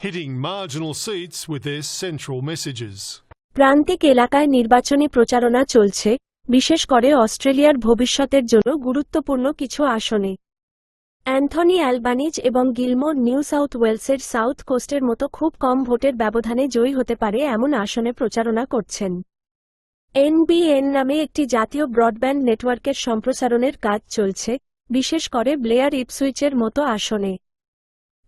hitting marginal seats with their central messages. প্রান্তিক এলাকায় নির্বাচনী প্রচারণা চলছে, বিশেষ করে অস্ট্রেলিয়ার ভবিষ্যতের জন্য গুরুত্বপূর্ণ কিছু আসনে। অ্যান্থনি অ্যালবানিজ এবং গিলমোর নিউ সাউথ ওয়েলসের সাউথ কোস্টের মতো খুব কম ভোটের ব্যবধানে জয়ী হতে পারে এমন আসনে প্রচারণা করছেন। এনবিএন নামে একটি জাতীয় ব্রডব্যান্ড নেটওয়ার্কের সম্প্রসারণের কাজ চলছে, বিশেষ করে ব্লেয়ার ইপসুইচের মতো আসনে।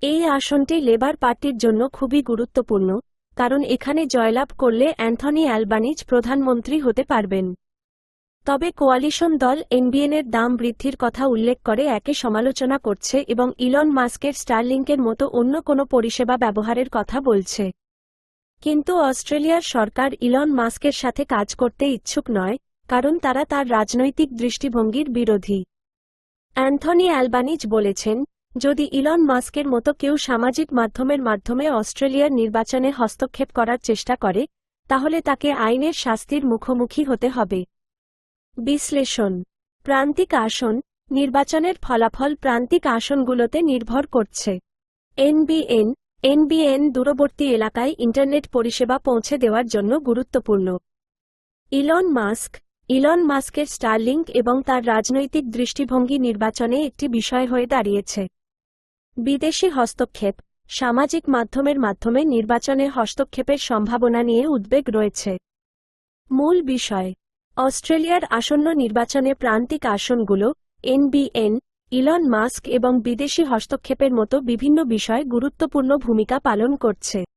এই আসনটি লেবার পার্টির জন্য খুবই গুরুত্বপূর্ণ, কারণ এখানে জয়লাভ করলে অ্যান্থনি অ্যালবানিজ প্রধানমন্ত্রী হতে পারবেন। তবে কোয়ালিশন দল এনবিএনের দাম বৃদ্ধির কথা উল্লেখ করে একে সমালোচনা করছে এবং ইলন মাস্কের স্টারলিংকের মতো অন্য কোনো পরিষেবা ব্যবহারের কথা বলছে। কিন্তু অস্ট্রেলিয়ার সরকার ইলন মাস্কের সাথে কাজ করতে ইচ্ছুক নয়, কারণ তারা তার রাজনৈতিক দৃষ্টিভঙ্গির বিরোধী। অ্যান্থনি অ্যালবানিজ বলেছেন যদি ইলন মাস্কের মতো কেউ সামাজিক মাধ্যমের মাধ্যমে অস্ট্রেলিয়ার নির্বাচনে হস্তক্ষেপ করার চেষ্টা করে, তাহলে তাকে আইনের শাস্তির মুখোমুখি হতে হবে। বিশ্লেষণ। প্রান্তিক আসন, নির্বাচনের ফলাফল প্রান্তিক আসনগুলোতে নির্ভর করছে। এনবিএন এনবিএন দূরবর্তী এলাকায় ইন্টারনেট পরিষেবা পৌঁছে দেওয়ার জন্য গুরুত্বপূর্ণ। ইলন মাস্ক, ইলন মাস্কের স্টারলিংক এবং তার রাজনৈতিক দৃষ্টিভঙ্গি নির্বাচনে একটি বিষয় হয়ে দাঁড়িয়েছে। বিদেশি হস্তক্ষেপ, সামাজিক মাধ্যমের মাধ্যমে নির্বাচনে হস্তক্ষেপের সম্ভাবনা নিয়ে উদ্বেগ রয়েছে। মূল বিষয়, অস্ট্রেলিয়ার আসন্ন নির্বাচনে প্রান্তিক আসনগুলো, এনবিএন, ইলন মাস্ক এবং বিদেশি হস্তক্ষেপের মতো বিভিন্ন বিষয় গুরুত্বপূর্ণ ভূমিকা পালন করছে।